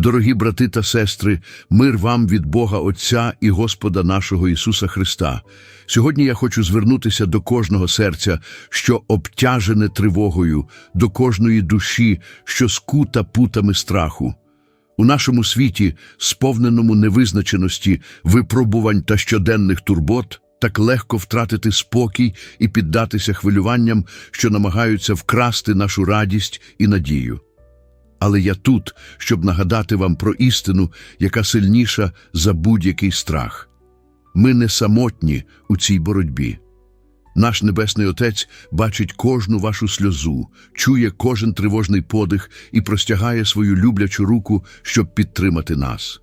Дорогі брати та сестри, мир вам від Бога Отця і Господа нашого Ісуса Христа. Сьогодні я хочу звернутися до кожного серця, що обтяжене тривогою, до кожної душі, що скута путами страху. У нашому світі, сповненому невизначеності, випробувань та щоденних турбот, так легко втратити спокій і піддатися хвилюванням, що намагаються вкрасти нашу радість і надію. Але я тут, щоб нагадати вам про істину, яка сильніша за будь-який страх. Ми не самотні у цій боротьбі. Наш Небесний Отець бачить кожну вашу сльозу, чує кожен тривожний подих і простягає свою люблячу руку, щоб підтримати нас.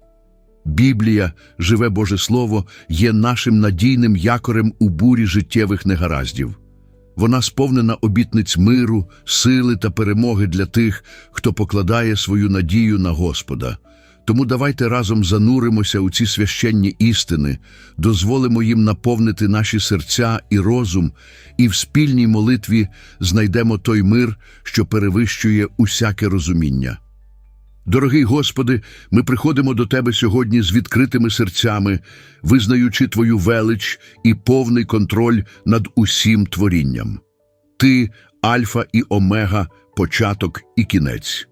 Біблія, живе Боже Слово, є нашим надійним якорем у бурі життєвих негараздів. Вона сповнена обітниць миру, сили та перемоги для тих, хто покладає свою надію на Господа. Тому давайте разом зануримося у ці священні істини, дозволимо їм наповнити наші серця і розум, і в спільній молитві знайдемо той мир, що перевищує усяке розуміння. Дорогий Господи, ми приходимо до Тебе сьогодні з відкритими серцями, визнаючи Твою велич і повний контроль над усім творінням. Ти Альфа і Омега, початок і кінець.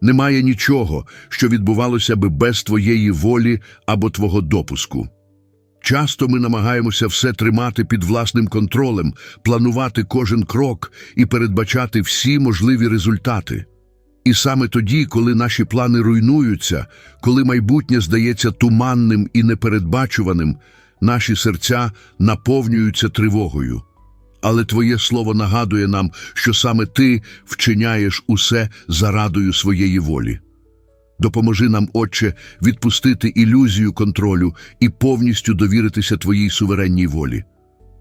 Немає нічого, що відбувалося би без Твоєї волі або Твого допуску. Часто ми намагаємося все тримати під власним контролем, планувати кожен крок і передбачати всі можливі результати. І саме тоді, коли наші плани руйнуються, коли майбутнє здається туманним і непередбачуваним, наші серця наповнюються тривогою. Але Твоє слово нагадує нам, що саме Ти вчиняєш усе зарадою своєї волі. Допоможи нам, Отче, відпустити ілюзію контролю і повністю довіритися Твоїй суверенній волі.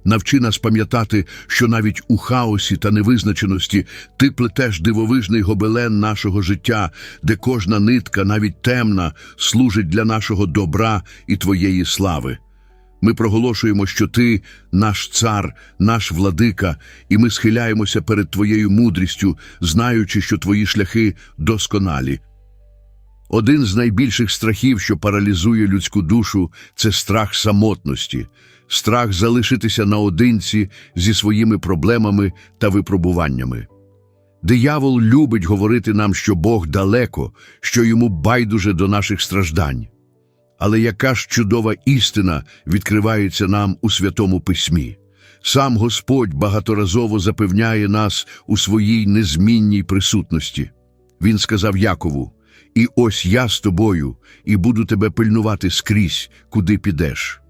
Навчи нас пам'ятати, що навіть у хаосі та невизначеності ти плетеш дивовижний гобелен нашого життя, де кожна нитка, навіть темна, служить для нашого добра і Твоєї слави. Ми проголошуємо, що Ти наш цар, наш владика, і ми схиляємося перед Твоєю мудрістю, знаючи, що Твої шляхи досконалі. Один з найбільших страхів, що паралізує людську душу, це страх самотності, страх залишитися наодинці зі своїми проблемами та випробуваннями. Диявол любить говорити нам, що Бог далеко, що йому байдуже до наших страждань. Але яка ж чудова істина відкривається нам у Святому Письмі? Сам Господь багаторазово запевняє нас у своїй незмінній присутності. Він сказав Якову, «І ось я з тобою, і буду тебе пильнувати скрізь, куди підеш».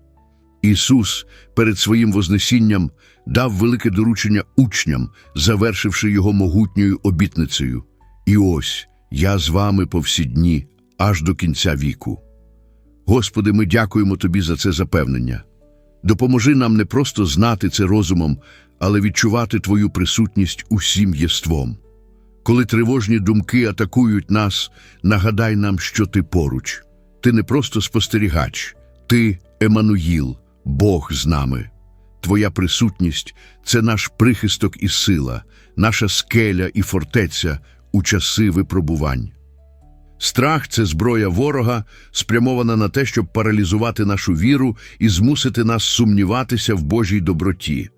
Ісус перед своїм Вознесінням дав велике доручення учням, завершивши його могутньою обітницею. «І ось я з вами по всі дні, аж до кінця віку». Господи, ми дякуємо Тобі за це запевнення. Допоможи нам не просто знати це розумом, але відчувати Твою присутність усім єством. Коли тривожні думки атакують нас, нагадай нам, що ти поруч. Ти не просто спостерігач, ти Емануїл, Бог з нами. Твоя присутність це наш прихисток і сила, наша скеля і фортеця у часи випробувань. Страх це зброя ворога, спрямована на те, щоб паралізувати нашу віру і змусити нас сумніватися в Божій доброті.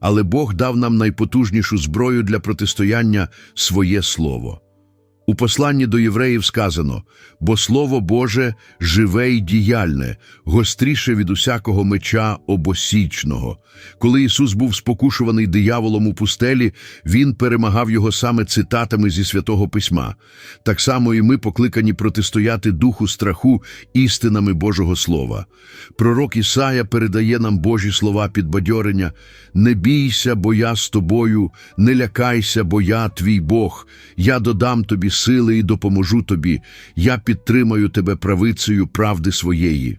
Але Бог дав нам найпотужнішу зброю для протистояння своє Слово. У посланні до євреїв сказано, бо Слово Боже живе й діяльне, гостріше від усякого меча обосічного. Коли Ісус був спокушуваний дияволом у пустелі, Він перемагав його саме цитатами зі Святого Письма. Так само і ми покликані протистояти духу страху істинами Божого Слова. Пророк Ісая передає нам Божі слова підбадьорення «Не бійся, бо я з тобою, не лякайся, бо я твій Бог, я додам тобі сили і допоможу тобі, я підтримаю тебе правицею правди своєї.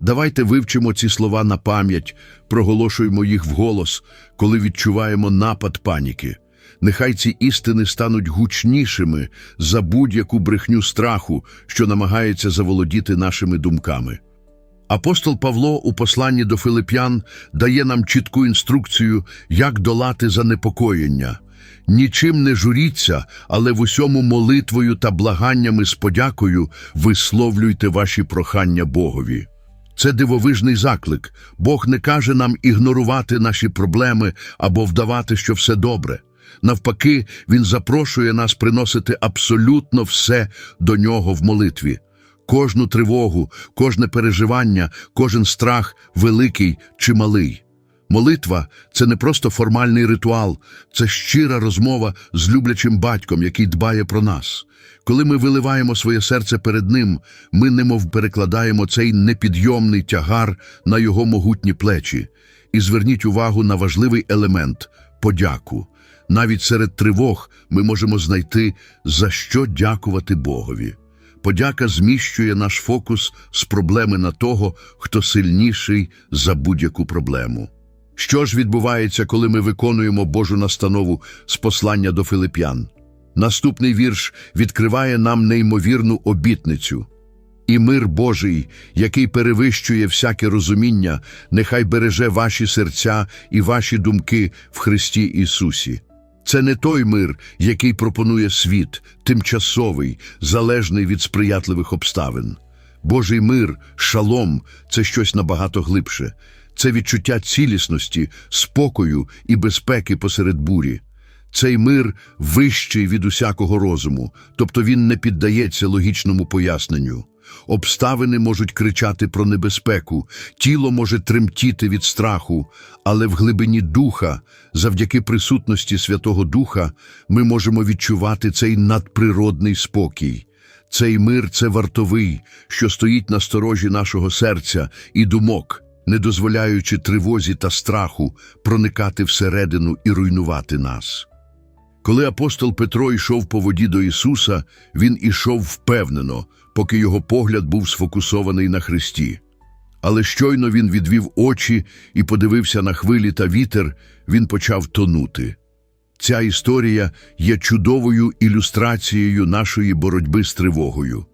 Давайте вивчимо ці слова на пам'ять, проголошуємо їх вголос, коли відчуваємо напад паніки. Нехай ці істини стануть гучнішими за будь-яку брехню страху, що намагається заволодіти нашими думками. Апостол Павло у посланні до Филип'ян дає нам чітку інструкцію, як долати занепокоєння. Нічим не журіться, але в усьому молитвою та благаннями з подякою висловлюйте ваші прохання Богові. Це дивовижний заклик. Бог не каже нам ігнорувати наші проблеми або вдавати, що все добре. Навпаки, Він запрошує нас приносити абсолютно все до нього в молитві. Кожну тривогу, кожне переживання, кожен страх, великий чи малий. Молитва це не просто формальний ритуал, це щира розмова з люблячим батьком, який дбає про нас. Коли ми виливаємо своє серце перед ним, ми немов перекладаємо цей непідйомний тягар на його могутні плечі. І зверніть увагу на важливий елемент подяку. Навіть серед тривог ми можемо знайти, за що дякувати Богові. Подяка зміщує наш фокус з проблеми на того, хто сильніший за будь-яку проблему. Що ж відбувається, коли ми виконуємо Божу настанову з послання до Филип'ян? Наступний вірш відкриває нам неймовірну обітницю. І мир Божий, який перевищує всяке розуміння, нехай береже ваші серця і ваші думки в Христі Ісусі. Це не той мир, який пропонує світ, тимчасовий, залежний від сприятливих обставин. Божий мир, шалом це щось набагато глибше. Це відчуття цілісності, спокою і безпеки посеред бурі. Цей мир вищий від усякого розуму, тобто він не піддається логічному поясненню. Обставини можуть кричати про небезпеку, тіло може тремтіти від страху, але в глибині духа, завдяки присутності Святого Духа, ми можемо відчувати цей надприродний спокій. Цей мир це вартовий, що стоїть на сторожі нашого серця і думок, не дозволяючи тривозі та страху проникати всередину і руйнувати нас. Коли апостол Петро йшов по воді до Ісуса, він ішов впевнено, поки його погляд був сфокусований на Христі. Але щойно він відвів очі і подивився на хвилі та вітер, він почав тонути. Ця історія є чудовою ілюстрацією нашої боротьби з тривогою.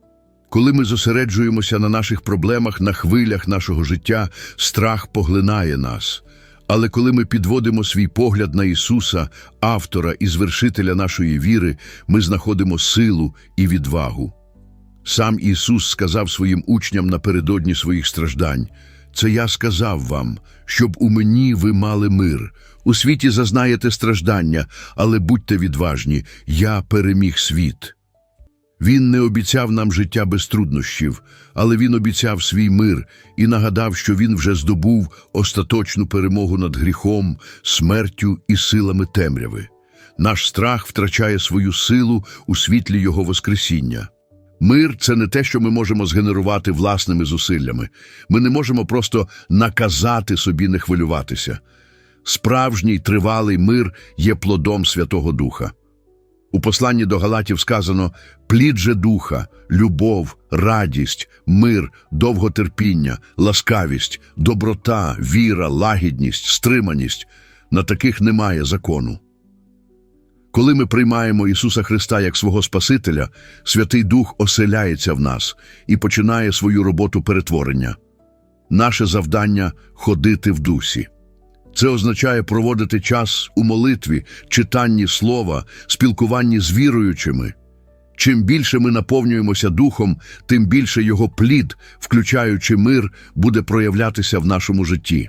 Коли ми зосереджуємося на наших проблемах, на хвилях нашого життя, страх поглинає нас. Але коли ми підводимо свій погляд на Ісуса, автора і звершителя нашої віри, ми знаходимо силу і відвагу. Сам Ісус сказав своїм учням напередодні своїх страждань: Це я сказав вам, щоб у мені ви мали мир. У світі зазнаєте страждання, але будьте відважні, я переміг світ. Він не обіцяв нам життя без труднощів, але він обіцяв свій мир і нагадав, що він вже здобув остаточну перемогу над гріхом, смертю і силами темряви. Наш страх втрачає свою силу у світлі Його Воскресіння. Мир це не те, що ми можемо згенерувати власними зусиллями. Ми не можемо просто наказати собі не хвилюватися. Справжній тривалий мир є плодом Святого Духа. У посланні до Галатів сказано плід же духа, любов, радість, мир, довготерпіння, ласкавість, доброта, віра, лагідність, стриманість. На таких немає закону. Коли ми приймаємо Ісуса Христа як свого Спасителя, Святий Дух оселяється в нас і починає свою роботу перетворення. Наше завдання ходити в дусі. Це означає проводити час у молитві, читанні слова, спілкуванні з віруючими. Чим більше ми наповнюємося духом, тим більше його плід, включаючи мир, буде проявлятися в нашому житті.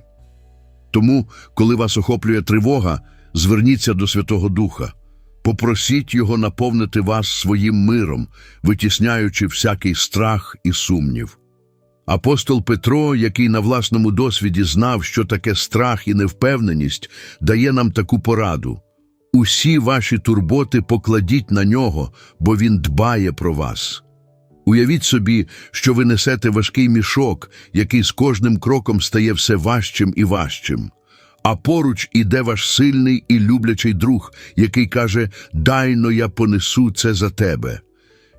Тому, коли вас охоплює тривога, зверніться до Святого Духа. Попросіть Його наповнити вас своїм миром, витісняючи всякий страх і сумнів. Апостол Петро, який на власному досвіді знав, що таке страх і невпевненість, дає нам таку пораду. Усі ваші турботи покладіть на нього, бо він дбає про вас. Уявіть собі, що ви несете важкий мішок, який з кожним кроком стає все важчим і важчим. А поруч іде ваш сильний і люблячий друг, який каже Дайно я понесу це за тебе.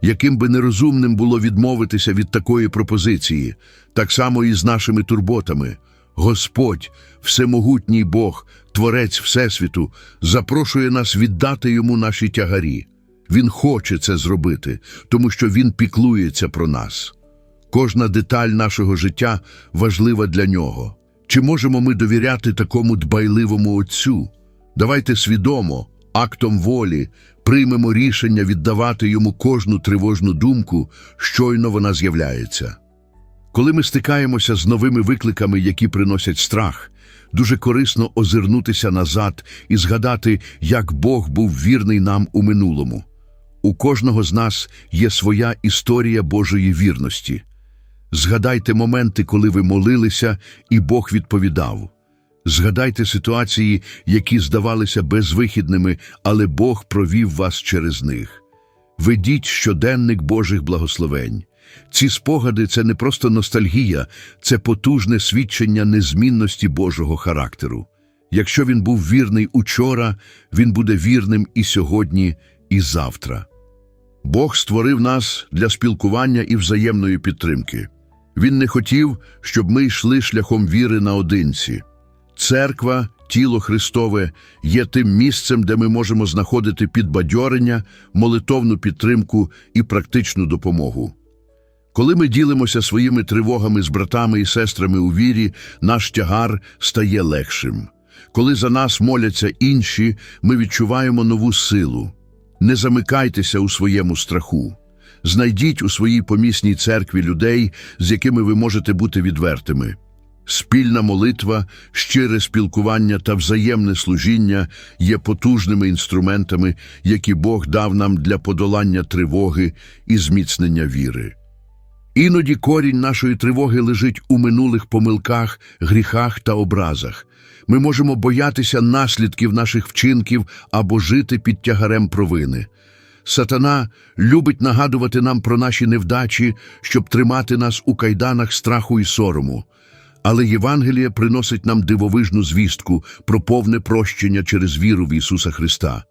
Яким би нерозумним було відмовитися від такої пропозиції, так само і з нашими турботами. Господь, всемогутній Бог, Творець Всесвіту, запрошує нас віддати йому наші тягарі. Він хоче це зробити, тому що Він піклується про нас. Кожна деталь нашого життя важлива для нього. Чи можемо ми довіряти такому дбайливому Отцю? Давайте свідомо, актом волі приймемо рішення віддавати йому кожну тривожну думку, щойно вона з'являється. Коли ми стикаємося з новими викликами, які приносять страх, дуже корисно озирнутися назад і згадати, як Бог був вірний нам у минулому. У кожного з нас є своя історія Божої вірності. Згадайте моменти, коли ви молилися, і Бог відповідав. Згадайте ситуації, які здавалися безвихідними, але Бог провів вас через них. Ведіть щоденник Божих благословень. Ці спогади це не просто ностальгія, це потужне свідчення незмінності Божого характеру. Якщо він був вірний учора, він буде вірним і сьогодні, і завтра. Бог створив нас для спілкування і взаємної підтримки. Він не хотів, щоб ми йшли шляхом віри наодинці. Церква, тіло Христове, є тим місцем, де ми можемо знаходити підбадьорення, молитовну підтримку і практичну допомогу. Коли ми ділимося своїми тривогами з братами і сестрами у вірі, наш тягар стає легшим. Коли за нас моляться інші, ми відчуваємо нову силу. Не замикайтеся у своєму страху. Знайдіть у своїй помісній церкві людей, з якими ви можете бути відвертими. Спільна молитва, щире спілкування та взаємне служіння є потужними інструментами, які Бог дав нам для подолання тривоги і зміцнення віри. Іноді корінь нашої тривоги лежить у минулих помилках, гріхах та образах. Ми можемо боятися наслідків наших вчинків або жити під тягарем провини. Сатана любить нагадувати нам про наші невдачі, щоб тримати нас у кайданах страху і сорому. Але Євангеліє приносить нам дивовижну звістку про повне прощення через віру в Ісуса Христа.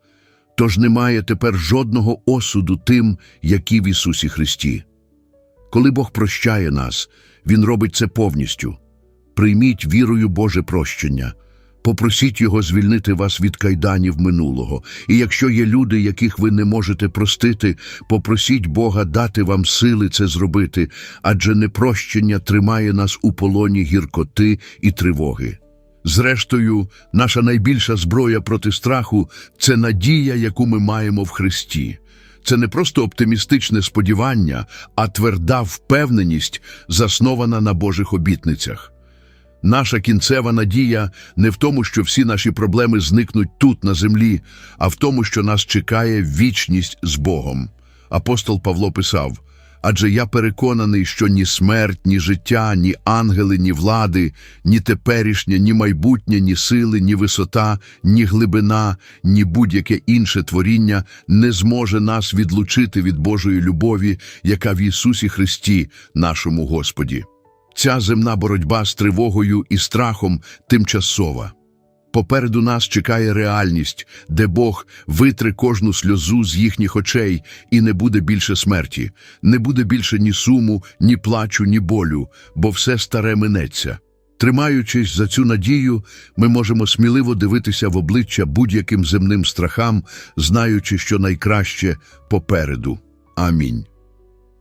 Тож немає тепер жодного осуду тим, які в Ісусі Христі. Коли Бог прощає нас, Він робить це повністю. Прийміть вірою Боже прощення. Попросіть Його звільнити вас від кайданів минулого. І якщо є люди, яких ви не можете простити, попросіть Бога дати вам сили це зробити, адже непрощення тримає нас у полоні гіркоти і тривоги. Зрештою, наша найбільша зброя проти страху це надія, яку ми маємо в Христі. Це не просто оптимістичне сподівання, а тверда впевненість, заснована на Божих обітницях. Наша кінцева надія не в тому, що всі наші проблеми зникнуть тут, на землі, а в тому, що нас чекає вічність з Богом. Апостол Павло писав: Адже я переконаний, що ні смерть, ні життя, ні ангели, ні влади, ні теперішнє, ні майбутнє, ні сили, ні висота, ні глибина, ні будь-яке інше творіння не зможе нас відлучити від Божої любові, яка в Ісусі Христі, нашому Господі. Ця земна боротьба з тривогою і страхом тимчасова. Попереду нас чекає реальність, де Бог витре кожну сльозу з їхніх очей, і не буде більше смерті, не буде більше ні суму, ні плачу, ні болю, бо все старе минеться. Тримаючись за цю надію, ми можемо сміливо дивитися в обличчя будь-яким земним страхам, знаючи, що найкраще попереду. Амінь.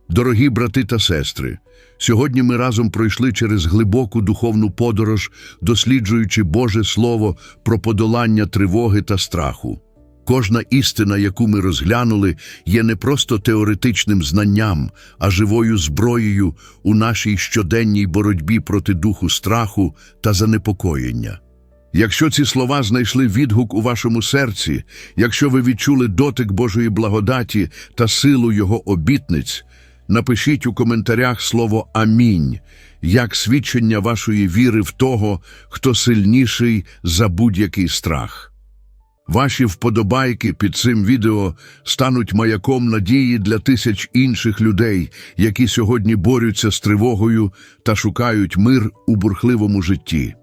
Дорогі брати та сестри, сьогодні ми разом пройшли через глибоку духовну подорож, досліджуючи Боже Слово про подолання тривоги та страху. Кожна істина, яку ми розглянули, є не просто теоретичним знанням, а живою зброєю у нашій щоденній боротьбі проти духу страху та занепокоєння. Якщо ці слова знайшли відгук у вашому серці, якщо ви відчули дотик Божої благодаті та силу Його обітниць, напишіть у коментарях слово Амінь як свідчення вашої віри в того, хто сильніший за будь-який страх. Ваші вподобайки під цим відео стануть маяком надії для тисяч інших людей, які сьогодні борються з тривогою та шукають мир у бурхливому житті.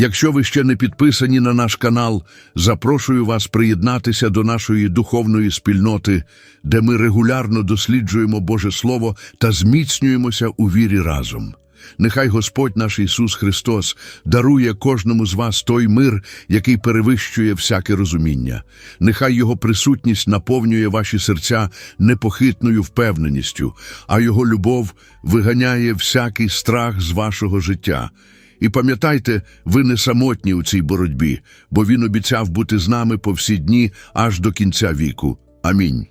Якщо ви ще не підписані на наш канал, запрошую вас приєднатися до нашої духовної спільноти, де ми регулярно досліджуємо Боже Слово та зміцнюємося у вірі разом. Нехай Господь наш Ісус Христос дарує кожному з вас той мир, який перевищує всяке розуміння. Нехай Його присутність наповнює ваші серця непохитною впевненістю, а Його любов виганяє всякий страх з вашого життя. І пам'ятайте, ви не самотні у цій боротьбі, бо він обіцяв бути з нами по всі дні аж до кінця віку. Амінь.